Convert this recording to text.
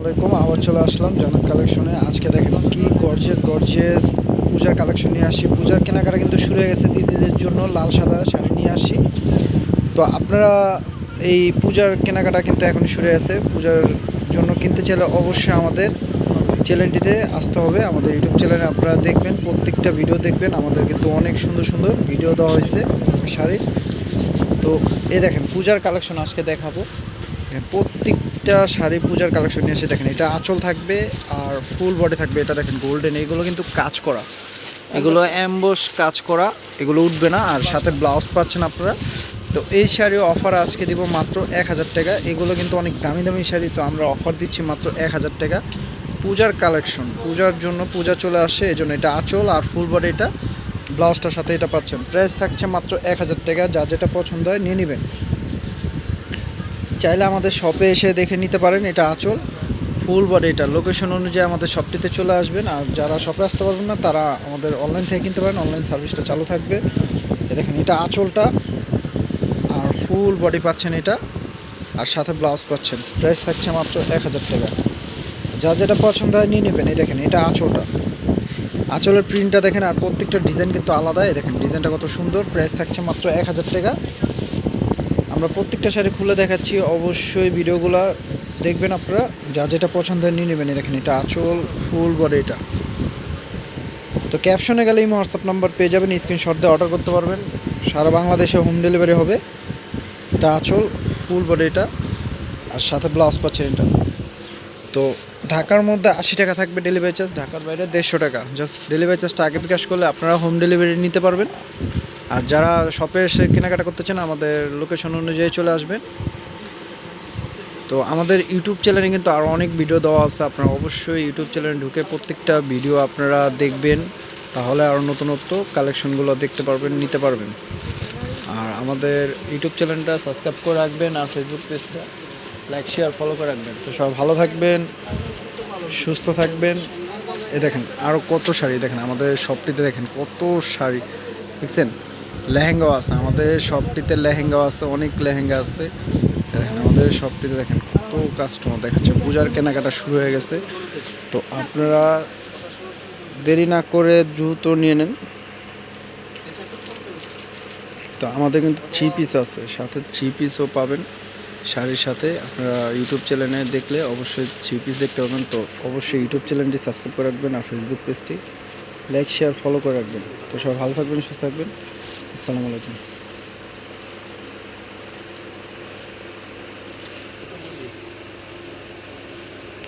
ওয়ালাইকুম আবার চলে আসলাম জান্নাত কালেকশনে। আজকে দেখেন কি গর্জেস গর্জেস পূজার কালেকশন নিয়ে আসি পূজার কেনাকাটা কিন্তু শুরু হয়ে গেছে দিদিদের জন্য, লাল সাদা শাড়ি নিয়ে আসি তো আপনারা এই পূজার কেনাকাটা কিন্তু এখন শুরু হয়ে গেছে। পূজার জন্য কিনতে চাইলে অবশ্যই আমাদের চ্যানেলটিতে আসতে হবে। আমাদের ইউটিউব চ্যানেলে আপনারা দেখবেন, প্রত্যেকটা ভিডিও দেখবেন। আমাদের কিন্তু অনেক সুন্দর সুন্দর ভিডিও দেওয়া হয়েছে শাড়ির। তো এ দেখেন, পূজার কালেকশন আজকে দেখাবো। প্রত্যেকটা শাড়ি পূজার কালেকশন নিয়ে এসে দেখেন, এটা আঁচল থাকবে আর ফুল বডি থাকবে, এটা দেখেন গোল্ডেন এগুলো কিন্তু কাজ করা। এগুলো অ্যাম্বস কাজ করা, এগুলো উঠবে না, আর সাথে ব্লাউজ পাচ্ছেন আপনারা। তো এই শাড়ি অফার আজকে দিব মাত্র এক হাজার টাকা, এগুলো কিন্তু অনেক দামি দামি শাড়ি, তো আমরা অফার দিচ্ছি মাত্র এক হাজার টাকা। পূজার কালেকশন পূজার জন্য পূজা চলে আসে, এই জন্য এটা আঁচল আর ফুল বডি এটা ব্লাউজটার সাথে এটা পাচ্ছেন। প্রাইস থাকছে মাত্র এক হাজার টাকা, যা যেটা পছন্দ হয় নিয়ে নেবেন। চাইলে আমাদের শপে এসে দেখে নিতে পারেন, এটা আঁচল। ফুল বডি এটা। লোকেশন অনুযায়ী আমাদের শপটিতে চলে আসবেন। আর যারা শপে আসতে পারবেন না, তারা আমাদের অনলাইন থেকে কিনতে পারেন। অনলাইন সার্ভিসটা চালু থাকবে। দেখেন, এটা আঁচলটা। আর ফুল বডি পাচ্ছেন এটা। আর সাথে ব্লাউজ পাচ্ছেন। প্রাইস থাকছে মাত্র এক হাজার টাকা। যা যেটা পছন্দ হয়, নিয়ে নেবেন। এই দেখেন, এটা আঁচলটা। আঁচলের প্রিন্টটা দেখেন, আর প্রত্যেকটা ডিজাইন কিন্তু আলাদা। এই দেখেন ডিজাইনটা কত সুন্দর। প্রাইস থাকছে মাত্র এক হাজার টাকা। আমরা প্রত্যেকটা শাড়ি খুলে দেখাচ্ছি, অবশ্যই ভিডিওগুলো দেখবেন আপনারা। যা যেটা পছন্দ হয় নিয়ে নেবেন। দেখেন, এটা আঁচল, ফুল বডি এটা। তো ক্যাপশনে গেলে এই হোয়াটসঅ্যাপ নাম্বার পেয়ে যাবেন স্ক্রিনশট দিয়ে অর্ডার করতে পারবেন। সারা বাংলাদেশে হোম ডেলিভারি হবে। এটা আঁচল, ফুল বডি এটা, আর সাথে ব্লাউজ পাচ্ছেন এটা। তো ঢাকার মধ্যে আশি টাকা থাকবে ডেলিভারি চার্জ ঢাকার বাইরে দেড়শো টাকা। জাস্ট ডেলিভারি চার্জটা আগে বিকাশ করলে আপনারা হোম ডেলিভারি নিতে পারবেন। আর যারা শপে এসে কেনাকাটা করতে চান, আমাদের লোকেশন অনুযায়ী চলে আসবেন। তো আমাদের ইউটিউব চ্যানেলে কিন্তু আরও অনেক ভিডিও দেওয়া আছে। আপনারা অবশ্যই ইউটিউব চ্যানেলে ঢুকে প্রত্যেকটা ভিডিও আপনারা দেখবেন। তাহলে আরও নতুনত্ব কালেকশনগুলো দেখতে পারবেন, নিতে পারবেন। আর আমাদের ইউটিউব চ্যানেলটা সাবস্ক্রাইব করে রাখবেন আর ফেসবুক পেজটা লাইক শেয়ার ফলো করে রাখবেন। তো সব ভালো থাকবেন, সুস্থ থাকবেন। এ দেখেন আরও কত শাড়ি দেখেন, আমাদের শপটিতে দেখেন কত শাড়ি। দেখছেন? লেহেঙ্গাও আছে, আমাদের শপটিতে লেহেঙ্গাও আছে, অনেক লেহেঙ্গা আছে। আমাদের শপটিতে দেখেন কত কাস্টমার দেখাচ্ছে, পূজার কেনাকাটা শুরু হয়ে গেছে। তো আপনারা দেরি না করে দ্রুত নিয়ে নেন। তো আমাদের কিন্তু থ্রি পিস আছে, সাথে থ্রি পিসও পাবেন। শাড়ির সাথে আপনারা ইউটিউব চ্যানেলে দেখলে অবশ্যই থ্রি পিস দেখতে পাবেন। তো অবশ্যই ইউটিউব চ্যানেলটি সাবস্ক্রাইব করে রাখবেন আর ফেসবুক পেজটি লাইক শেয়ার ফলো করে রাখবেন। তো সব ভালো থাকবেন সুস্থ থাকবেন। আসসালামু আলাইকুম।